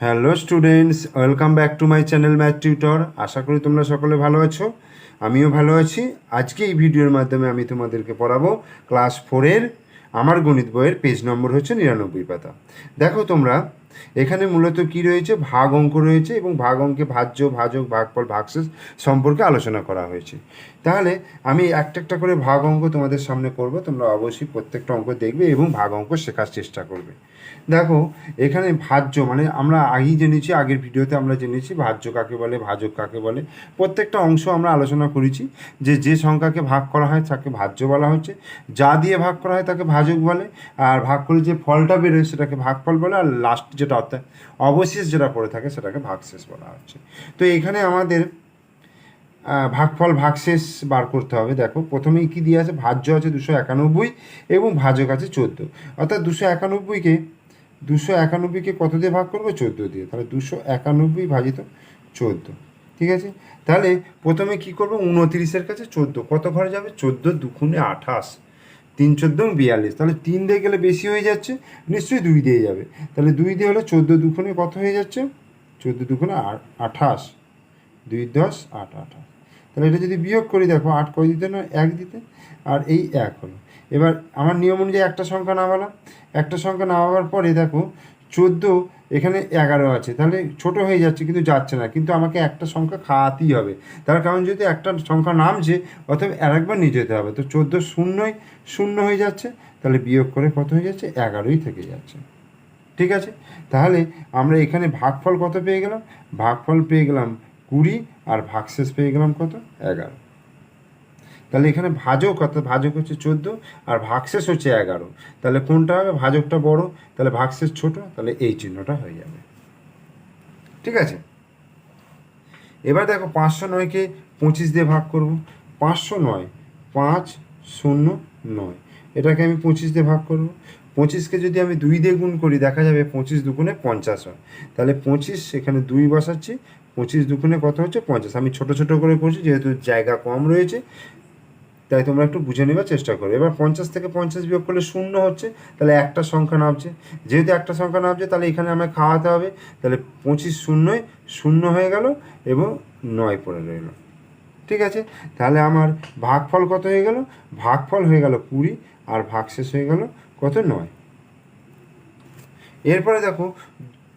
Hello students welcome back to my channel math tutor আশা করি তোমরা সকলে ভালো আছো। আমিও ভালো আছি। আজকে এই ভিডিওর মাধ্যমে আমি তোমাদেরকে পড়াবো ক্লাস ফোরের আমার গণিত বইয়ের পেজ নম্বর হচ্ছে নিরানব্বই পাতা। দেখো তোমরা এখানে মূলত কি রয়েছে? ভাগ অঙ্ক রয়েছে এবং ভাগ অঙ্কে ভাজ্য, ভাজক, ভাগফল, ভাগশেষ সম্পর্কে আলোচনা করা হয়েছে। তাহলে আমি একটা একটা করে ভাগ অঙ্ক তোমাদের সামনে করব। তোমরা অবশ্যই প্রত্যেকটা অঙ্ক দেখবে এবং ভাগ অঙ্ক শেখার চেষ্টা করবে। দেখো, এখানে ভাজ্য মানে আমরা আগেই জেনেছি, আগের ভিডিওতে আমরা জেনেছি ভাজ্য কাকে বলে, ভাজক কাকে বলে। প্রত্যেকটা অংশ আমরা আলোচনা করেছি যে যে সংখ্যাকে ভাগ করা হয় তাকে ভাজ্য বলা হচ্ছে। যা দিয়ে ভাগ করা হয় তাকে ভাজক বলে। আর ভাগ করে যে ফলটা বেরোয় সেটাকে ভাগফল বলে। আর লাস্ট যেটা অর্থাৎ অবশেষ যেটা পড়ে থাকে সেটাকে ভাগশেষ বলা হচ্ছে। তো এখানে আমাদের ভাগফল ভাগশেষ বার করতে হবে। দেখো, প্রথমেই কি দিয়ে আছে? ভাজ্য আছে দুশো একানব্বই এবং ভাজক আছে চোদ্দ। অর্থাৎ দুশো একানব্বইকে দুশো একানব্বইকে কত দিয়ে ভাগ করব? চোদ্দ দিয়ে। তাহলে দুশো একানব্বই ভাজিত চোদ্দ। ঠিক আছে? তাহলে প্রথমে কি করব? উনতিরিশের কাছে চোদ্দ। কত ঘরে যাবে? চোদ্দ দুখুনে আঠাশ। তিন চোদ্দ বিয়াল্লিশ। তাহলে তিন দিয়ে গেলে বেশি হয়ে যাচ্ছে, নিশ্চয়ই দুই দিয়ে যাবে। তাহলে দুই দিয়ে হলে চোদ্দ দুখুনে কত হয়ে যাচ্ছে? চোদ্দ দুখুনে আঠাশ। দুই দশ, আট, আঠাশ। তাহলে এটা যদি বিয়োগ করি, দেখো আট কয় দিতে না এক দিতে। আর এই এক হলো। এবার আমার নিয়ম অনুযায়ী একটা সংখ্যা নামালাম। একটা সংখ্যা নামাবার পরে দেখো, চোদ্দ এখানে এগারো আছে। তাহলে ছোট হয়ে যাচ্ছে কিন্তু যাচ্ছে না। কিন্তু আমাকে একটা সংখ্যা খাওয়াতেই হবে। তার কারণ যদি একটা সংখ্যা নামছে, অতএব আর একবার নিয়ে যেতে হবে। তো চোদ্দ শূন্যই শূন্য হয়ে যাচ্ছে। তাহলে বিয়োগ করে কত হয়ে যাচ্ছে? এগারোই থেকে যাচ্ছে। ঠিক আছে? তাহলে আমরা এখানে ভাগফল কত পেয়ে গেলাম? ভাগফল পেয়ে গেলাম কুড়ি আর ভাগশেষ পেয়ে গেলাম কত? এগারো। তাহলে এখানে ভাজক অর্থাৎ ভাজক হচ্ছে চোদ্দ আর ভাগশেষ হচ্ছে এগারো। তাহলে কোনটা হবে? ভাজকটা বড়, তাহলে ভাগশেষ ছোট, তাহলে এই চিহ্নটা হয়ে যাবে। ঠিক আছে? এবার দেখো পাঁচশো নয়কে পঁচিশ দিয়ে ভাগ করব। পাঁচশো নয়, পাঁচ শূন্য নয়। এটাকে আমি পঁচিশ দিয়ে ভাগ করব। পঁচিশকে যদি আমি দুই দিয়ে গুণ করি, দেখা যাবে পঁচিশ দুগুণে পঞ্চাশ হয়। তাহলে পঁচিশ এখানে দুই বসাচ্ছি, পঁচিশ দুগুণে কত হচ্ছে? পঞ্চাশ। আমি ছোট ছোট করে করছি, যেহেতু জায়গা কম রয়েছে তাই তোমরা একটু বুঝে নেবার চেষ্টা করো। এবার পঞ্চাশ থেকে পঞ্চাশ বিয়োগ করলে শূন্য হচ্ছে, তাহলে একটা সংখ্যা নামছে। যেহেতু একটা সংখ্যা নামছে, তাহলে এখানে আমায় খাওয়াতে হবে। তাহলে পঁচিশ শূন্যই শূন্য হয়ে গেল এবং নয় পড়ে রইল। ঠিক আছে? তাহলে আমার ভাগফল কত হয়ে গেল? ভাগফল হয়ে গেল কুড়ি আর ভাগ শেষ হয়ে গেল কত? নয়। এরপরে দেখো,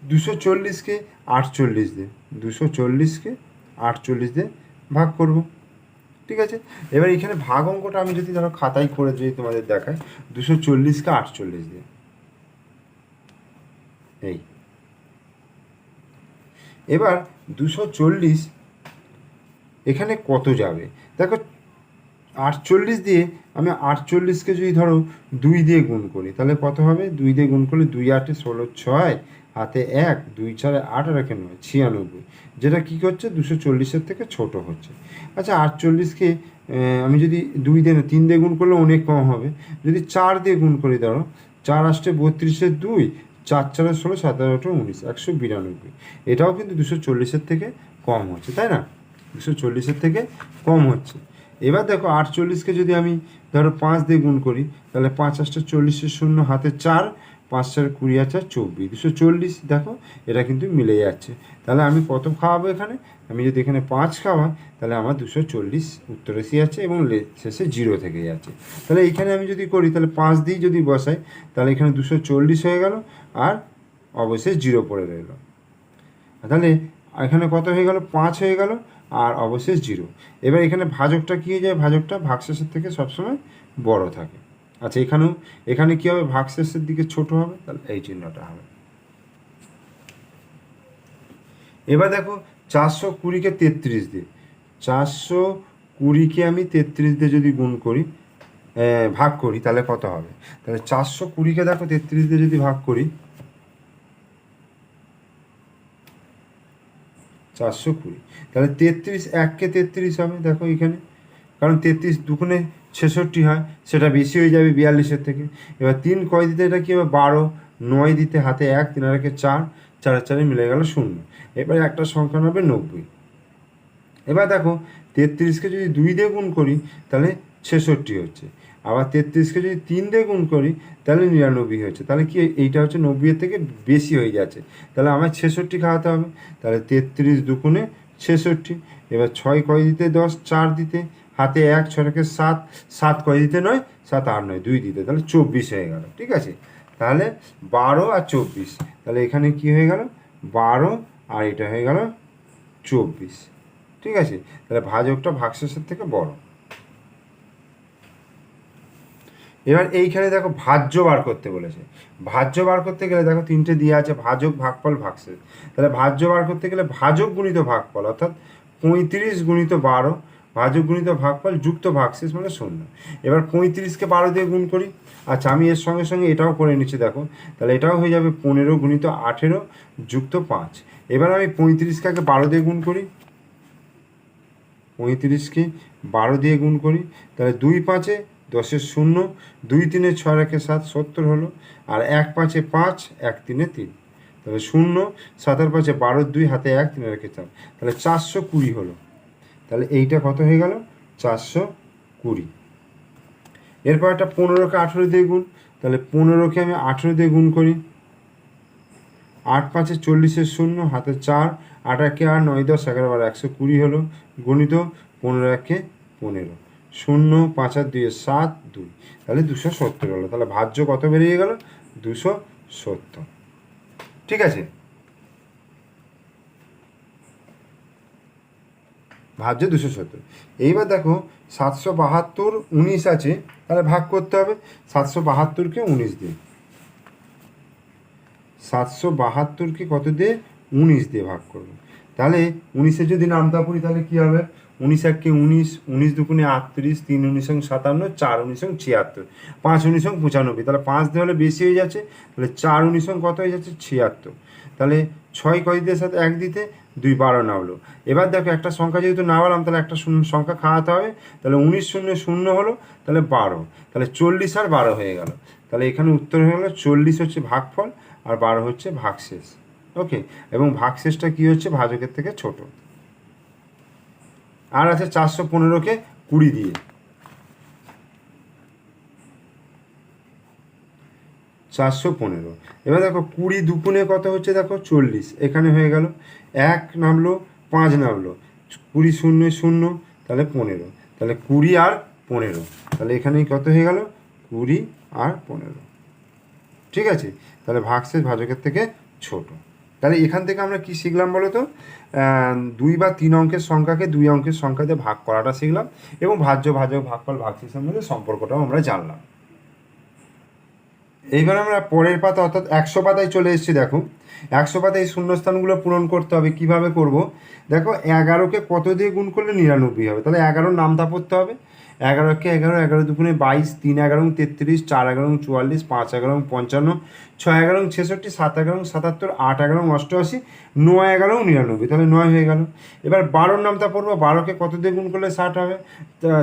দুশো চল্লিশকে আটচল্লিশ দিয়ে দুশো চল্লিশকে আটচল্লিশ দিয়ে ভাগ করব। ঠিক আছে? এবার এখানে ভাগ অঙ্কটা আমি যদি ধরো খাতায় করে যদি তোমাদের দেখাই, দুশো চল্লিশকে আটচল্লিশ দিয়ে। এই। এবার দুশো চল্লিশ এখানে কত যাবে? দেখো আটচল্লিশ দিয়ে আমি আটচল্লিশকে যদি ধরো দুই দিয়ে গুণ করি, তাহলে কত হবে? দুই দিয়ে গুণ করলে দুই আটে ষোলো ছয়, হাতে এক, দুই চারে আট, আর একে নয়, ছিয়ানব্বই। যেটা কী করছে? দুশো চল্লিশের থেকে ছোট হচ্ছে। আচ্ছা আটচল্লিশকে আমি যদি দুই দিয়ে তিন দিয়ে গুণ করলে অনেক কম হবে। যদি চার দিয়ে গুণ করি, ধরো, চার আসতে বত্রিশের দুই, চার চারে ষোলো সতেরোটা উনিশ, একশো বিরানব্বই। এটাও কিন্তু দুশো চল্লিশের থেকে কম হচ্ছে, তাই না? দুশো চল্লিশের থেকে কম হচ্ছে। এবার দেখো আটচল্লিশকে যদি আমি ধরো পাঁচ দিয়ে গুণ করি, তাহলে পাঁচ আটটা চল্লিশের শূন্য, হাতে চার, পাঁচ চার কুড়ি আর চব্বিশ, দুশো চল্লিশ, দেখো এটা কিন্তু মিলে যাচ্ছে। তাহলে আমি কত খাওয়াবো এখানে? আমি যদি এখানে পাঁচ খাওয়াই, তাহলে আমার দুশো চল্লিশ উত্তর এসে যাচ্ছে এবং শেষে জিরো থেকে যাচ্ছে। তাহলে এখানে আমি যদি করি, তাহলে পাঁচ দিয়ে যদি বসাই, তাহলে এখানে দুশো চল্লিশ হয়ে গেল আর অবশ্যই জিরো পড়ে রইল। তাহলে এখানে কত হয়ে গেল? পাঁচ হয়ে গেল। আর অবশেষ জিরো। এবার এখানে ভাজকটা কী হয়ে যায়? ভাজকটা ভাগশেষের থেকে সবসময় বড় থাকে। আচ্ছা এখানেও, এখানে কী হবে? ভাগশেষের দিকে ছোট হবে, তাহলে এই চিহ্নটা হবে। এবার দেখো, চারশো কুড়িকে তেত্রিশ দিয়ে। চারশো কুড়িকে আমি তেত্রিশ দিয়ে যদি গুণ করি ভাগ করি, তাহলে কত হবে? তাহলে চারশো কুড়িকে দেখো, তেত্রিশ দিয়ে যদি ভাগ করি চারশো কুড়ি। তাহলে তেত্রিশ এককে তেত্রিশ হবে, দেখো এখানে। কারণ তেত্রিশ দুগুণে ছেষট্টি হয়, সেটা বেশি হয়ে যাবে বিয়াল্লিশের থেকে। এবার তিন কয় দিতে, এটা কি হবে বারো? নয় দিতে হাতে এক, তিন আর একে চার চার চারে মিলে গেল শূন্য। এবার একটা সংখ্যা হবে নব্বই। এবার দেখো, তেত্রিশকে যদি দুই দিয়ে গুণ করি, তাহলে ছেষট্টি হচ্ছে। আবার তেত্রিশকে যদি তিন দিয়ে গুণ করি, তাহলে নিরানব্বই হচ্ছে তাহলে কি এইটা হচ্ছে নব্বইয়ের থেকে বেশি হয়ে যাচ্ছে। তাহলে আমার ছেষট্টি খাওয়াতে হবে। তাহলে তেত্রিশ দুগুণে ছেষট্টি, এবার ছয় কয় দিতে দশ, চার দিতে, হাতে এক ছটাকে সাত সাত কয় দিতে নয়, সাত আট নয়, দুই দিতে, তাহলে চব্বিশ হয়ে গেল, ঠিক আছে? তাহলে বারো আর চব্বিশ, তাহলে এখানে কি হয়ে গেল? বারো আর এটা হয়ে গেল চব্বিশ, ঠিক আছে? তাহলে ভাজকটা ভাগশেষের থেকে বড়। এবার এইখানে দেখো ভাজ্য বার করতে বলেছে। ভাজ্য বার করতে গেলে দেখো তিনটে দিয়ে আছে, ভাজক, ভাগফল, ভাগশেষ। তাহলে ভাজ্য বার করতে গেলে ভাজক গুণিত ভাগফল, অর্থাৎ পঁয়ত্রিশ গুণিত বারো, ভাজক গুণিত ভাগফল যুক্ত ভাগশেষ মানে শূন্য। এবার পঁয়ত্রিশকে বারো দিয়ে গুণ করি। আচ্ছা আমি এর সঙ্গে সঙ্গে এটাও করে নিচ্ছি, দেখো। তাহলে এটাও হয়ে যাবে পনেরো গুণিত আঠেরো যুক্ত পাঁচ। এবার আমি পঁয়ত্রিশকে বারো দিয়ে গুণ করি। পঁয়ত্রিশকে বারো দিয়ে গুণ করি। তাহলে দুই পাঁচে দশের শূন্য, দুই তিনে ছয় একে সাত, সত্তর হলো, আর এক পাঁচে পাঁচ, এক তিনে তিন। তাহলে শূন্য, সাতের পাঁচে বারো, দুই হাতে এক, তিনে রেখে চার। তাহলে চারশো কুড়ি হলো। তাহলে এইটা কত হয়ে গেল? চারশো কুড়ি। এরপর একটা পনেরোকে আঠেরো দিয়ে গুণ। তাহলে পনেরোকে আমি আঠেরো দিয়ে গুণ করি। আট পাঁচে চল্লিশের শূন্য, হাতে চার, আট একে আর নয় দশ, এগারো, বারো, একশো কুড়ি হলো। গণিত পনেরো একে পনেরো। শূন্য, পাঁচ আর দুই সাত, দুই। তাহলে দুশো সত্তর হলো। তাহলে ভাজ্য কত বেরিয়ে গেল? দুশো সত্তর। ঠিক আছে? ভাজ্য দুশো সত্তর। এইবার দেখো, সাতশো বাহাত্তর উনিশ আছে, তাহলে ভাগ করতে হবে। সাতশো বাহাত্তরকে উনিশ দিয়ে। সাতশো বাহাত্তরকে কত দিয়ে? উনিশ দিয়ে ভাগ করব। তাহলে উনিশে যদি নামতা পড়ি, তাহলে কী হবে? উনিশ এককে উনিশ উনিশ দুগুণে আটত্রিশ, তিন উনিশ সাতান্ন, চার উনিশ ছিয়াত্তর। পাঁচ উনিশ পঁচানব্বই, তাহলে পাঁচ হলে বেশি হয়ে যাচ্ছে, তাহলে চার উনিশ কত হয়ে যাচ্ছে, ছিয়াত্তর। তাহলে ছয় কয় সাথে এক দিতে দুই বারো না হলো এবার দেখো একটা সংখ্যা যেহেতু না বললাম তাহলে একটা শূন্য সংখ্যা খাওয়াতে হবে, তাহলে উনিশ শূন্য শূন্য হলো, তাহলে বারো। তাহলে চল্লিশ আর বারো হয়ে গেল। তাহলে এখানে উত্তর হয়ে গেলো, চল্লিশ হচ্ছে ভাগফল আর বারো হচ্ছে ভাগশেষ। ওকে? এবং ভাগশেষটা কী হচ্ছে? ভাজকের থেকে ছোট। আর আছে চারশো পনেরোকে কুড়ি দিয়ে। চারশো পনেরো। এবার দেখো কুড়ি দুপুনে কত হচ্ছে দেখো চল্লিশ। এখানে হয়ে গেল এক নামলো, পাঁচ নামলো। কুড়ি শূন্য শূন্য, তাহলে পনেরো। তাহলে কুড়ি আর পনেরো। তাহলে এখানে কত হয়ে গেল? কুড়ি আর পনেরো। ঠিক আছে? তাহলে ভাগশেষ ভাজকের থেকে ছোট। তাহলে এখান থেকে আমরা কি শিখলাম বলো তো দুই বা তিন অঙ্কের সংখ্যাকে দুই অঙ্কের সংখ্যা দিয়ে ভাগ করাটা শিখলাম এবং ভাজ্য, ভাজক, ভাগফল ভাগশেষের সম্বন্ধে সম্পর্কটাও আমরা জানলাম। এইবার আমরা পরের পাতা অর্থাৎ একশো পাতায় চলে এসেছি, দেখো। একশো পাতায় শূন্যস্থানগুলো পূরণ করতে হবে, কীভাবে করব? দেখো, এগারোকে কত দিয়ে গুণ করলে নিরানব্বই হবে? তাহলে এগারোর নামটা পড়তে হবে। এগারোকে এগারো এগারো দুগুণে বাইশ, তিন এগারো, তেত্রিশ, চার এগারো, চুয়াল্লিশ, পাঁচ এগারো, পঞ্চান্ন, ছয় এগারো, ছেষট্টি, সাত এগারো, সাতাত্তর, আট এগারো, অষ্টআশি, নয় এগারো, নিরানব্বই। তাহলে নয় হয়ে গেল। এবার বারোর নামটা পড়ব। বারোকে কত দিয়ে গুণ করলে ষাট হবে?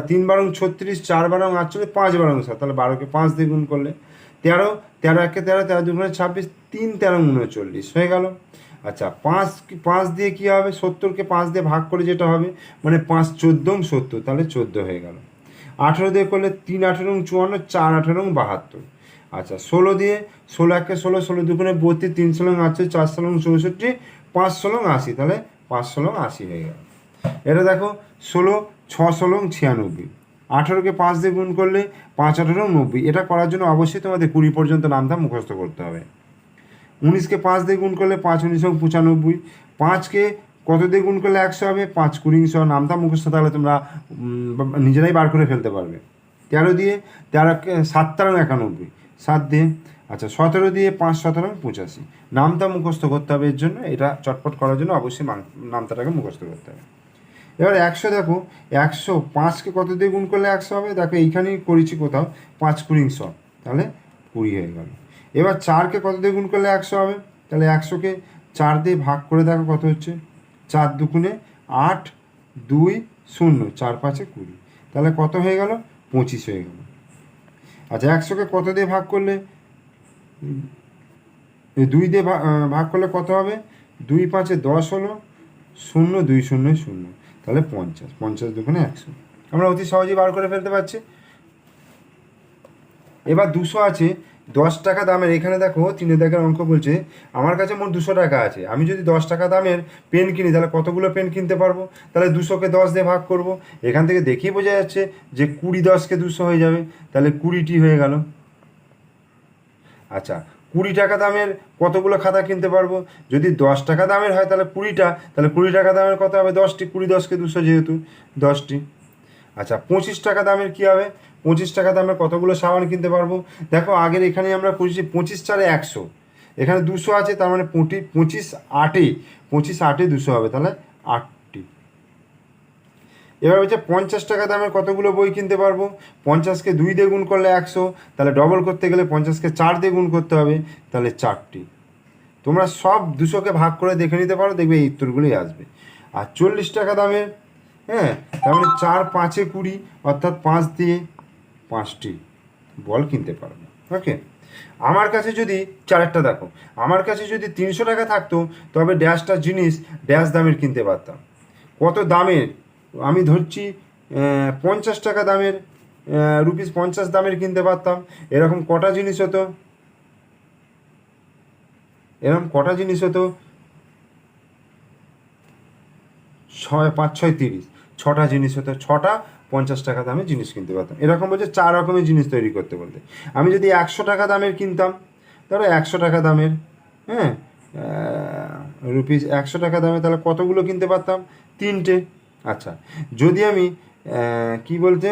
তিন বারং, ছত্রিশ, চার বারং, আটচল্লিশ, পাঁচ বারং, ষাট। তাহলে বারোকে পাঁচ দিয়ে গুণ করলে তেরো তেরো একে তেরো তেরো দুগুণে ছাব্বিশ, তিন তেরো উনচল্লিশ হয়ে গেল। আচ্ছা পাঁচ পাঁচ দিয়ে কী হবে? সত্তরকে পাঁচ দিয়ে ভাগ করে যেটা হবে মানে পাঁচ চোদ্দোং সত্তর, তাহলে চোদ্দ হয়ে গেল। আঠেরো দিয়ে করলে তিন আঠেরো চুয়ান্ন, চার আঠেরো বাহাত্তর। আচ্ছা ষোলো দিয়ে ষোলো একে ষোলো ষোলো দুগুণে বত্রিশ, তিন ষোলো আছে চার ষোলো চৌষট্টি, পাঁচ ষোলো আশি। তাহলে পাঁচ ষোলো আশি হয়ে গেল। এটা দেখো, ষোলো, ছ ষোলো ছিয়ানব্বই। আঠেরোকে পাঁচ দিয়ে গুণ করলে পাঁচ আঠেরো নব্বই। এটা করার জন্য অবশ্যই তোমাদের কুড়ি পর্যন্ত নামটা মুখস্থ করতে হবে। উনিশকে পাঁচ দিয়ে গুণ করলে পাঁচ, উনিশ পঁচানব্বই। পাঁচকে কত দিয়ে গুণ করলে একশো হবে? পাঁচ কুড়ি নামটা মুখস্থ, তাহলে তোমরা নিজেরাই বার করে ফেলতে পারবে। তেরো দিয়ে, তেরো সাত তেরো একানব্বই। সাত দিয়ে আচ্ছা সতেরো দিয়ে পাঁচ, সতেরো, পঁচাশি। নামতা মুখস্থ করতে হবে এর জন্য, এটা চটপট করার জন্য অবশ্যই নামটাটাকে মুখস্থ করতে হবে। এবার একশো দেখো, একশো পাঁচকে কত দিয়ে গুণ করলে একশো হবে? দেখো, এইখানেই করেছি কোথাও, পাঁচ কুড়ি শ তাহলে কুড়ি হয়ে গেল। এবার চারকে কত দিয়ে গুণ করলে একশো হবে? তাহলে একশোকে চার দিয়ে ভাগ করে দেখো কত হচ্ছে? চার দুগুণে আট দুই শূন্য, চার পাঁচে কুড়ি। তাহলে কত হয়ে গেল? পঁচিশ হয়ে গেল। আচ্ছা একশোকে কত দিয়ে ভাগ করলে? দুই দিয়ে ভাগ করলে কত হবে? দুই পাঁচে দশ হলো শূন্য, দুই শূন্য শূন্য। তাহলে পঞ্চাশ পঞ্চাশ দুগুণে একশো। আমরা অতি সহজেই বার করে ফেলতে পারছি। এবার দুশো আছে, দশ টাকা দামের, এখানে দেখো তিনে দেখার অঙ্ক বলছে, আমার কাছে মোট দুশো টাকা আছে, আমি যদি দশ টাকা দামের পেন কিনি, তাহলে কতগুলো পেন কিনতে পারব? তাহলে দুশোকে দশ দিয়ে ভাগ করব, এখান থেকে দেখেই বোঝা যাচ্ছে যে কুড়ি দশকে দুশো হয়ে যাবে, তাহলে কুড়িটি হয়ে গেল। আচ্ছা কুড়ি টাকা দামের কতগুলো খাতা কিনতে পারব? যদি দশ টাকা দামের হয়, তাহলে কুড়িটা, তাহলে কুড়ি টাকা দামের কত হবে? দশটি, কুড়ি দশকে দুশো যেহেতু, দশটি। আচ্ছা পঁচিশ টাকা দামের কী হবে? পঁচিশ টাকা দামের কতগুলো সাবান কিনতে পারব? দেখো, আগের এখানে আমরা করেছি পঁচিশ চারে একশো। এখানে দুশো আছে, তার মানে পঁটি, পঁচিশ আটে পঁচিশ আটে দুশো হবে, তাহলে আটটি। এবার হচ্ছে পঞ্চাশ টাকা দামের কতগুলো বই কিনতে পারব? পঞ্চাশকে দুই দিয়ে গুণ করলে একশো, তাহলে ডবল করতে গেলে পঞ্চাশকে চার দিয়ে গুণ করতে হবে, তাহলে চারটি। তোমরা সব দুশোকে ভাগ করে দেখে নিতে পারো, দেখবে এই উত্তরগুলোই আসবে। আর চল্লিশ টাকা দামের হ্যাঁ তার মানে চার পাঁচে কুড়ি, অর্থাৎ পাঁচ দিয়ে পাঁচটি বল কিনতে পারব। ওকে আমার কাছে যদি চারেরটা দেখো, আমার কাছে যদি তিনশো টাকা থাকতো, তবে ড্যাশটা জিনিস ড্যাশ দামের কিনতে পারতাম। কত দামের? আমি ধরছি পঞ্চাশ টাকা দামের রুপিস পঞ্চাশ দামের কিনতে পারতাম। এরকম কটা জিনিস হতো? এরকম কটা জিনিস হতো? ছয়, পাঁচ, ছয়, তিরিশ। ছটা জিনিস হতো। ছটা পঞ্চাশ টাকা দামে জিনিস কিনতে পারতাম। এরকম বলছে, চার রকমের জিনিস তৈরি করতে বলতে। আমি যদি একশো টাকা দামের কিনতাম, ধরো একশো টাকা দামের হ্যাঁ রুপিস একশো টাকা দামে তাহলে কতগুলো কিনতে পারতাম? তিনটে। আচ্ছা যদি আমি কি বলতে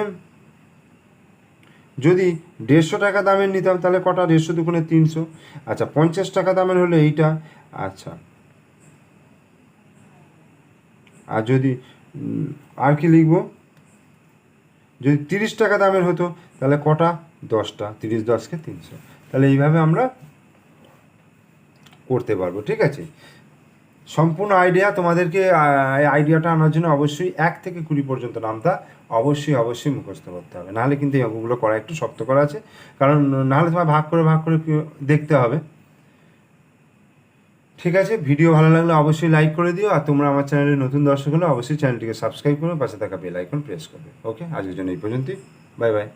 যদি দেড়শো টাকা দামের নিতাম, তাহলে কটা? দেড়শো, দুগুণে তিনশো। আচ্ছা পঞ্চাশ টাকা দামের হলে এইটা। আচ্ছা। আর যদি আর কি লিখব? যদি তিরিশ টাকা দামের হতো, তাহলে কটা? দশটা। তিরিশ দশকে তিনশো। তাহলে এইভাবে আমরা করতে পারব, ঠিক আছে? সম্পূর্ণ আইডিয়া তোমাদেরকে আইডিয়াটা আনার জন্য অবশ্যই এক থেকে কুড়ি পর্যন্ত নামতা অবশ্যই অবশ্যই মুখস্থ করতে হবে। নাহলে কিন্তু এই অঙ্কগুলো করা একটু শক্ত করা আছে। কারণ, নাহলে তোমার ভাগ করে ভাগ করে দেখতে হবে? ঠিক আছে, ভিডিও ভালো লাগলে অবশ্যই লাইক করে দিও, আর তোমরা আমার চ্যানেলে নতুন দর্শক হলে অবশ্যই চ্যানেলটিকে সাবস্ক্রাইব করো, পাশে থাকা বেল আইকন প্রেস করবে ওকে আজকের জন্য এই পর্যন্তই বাই বাই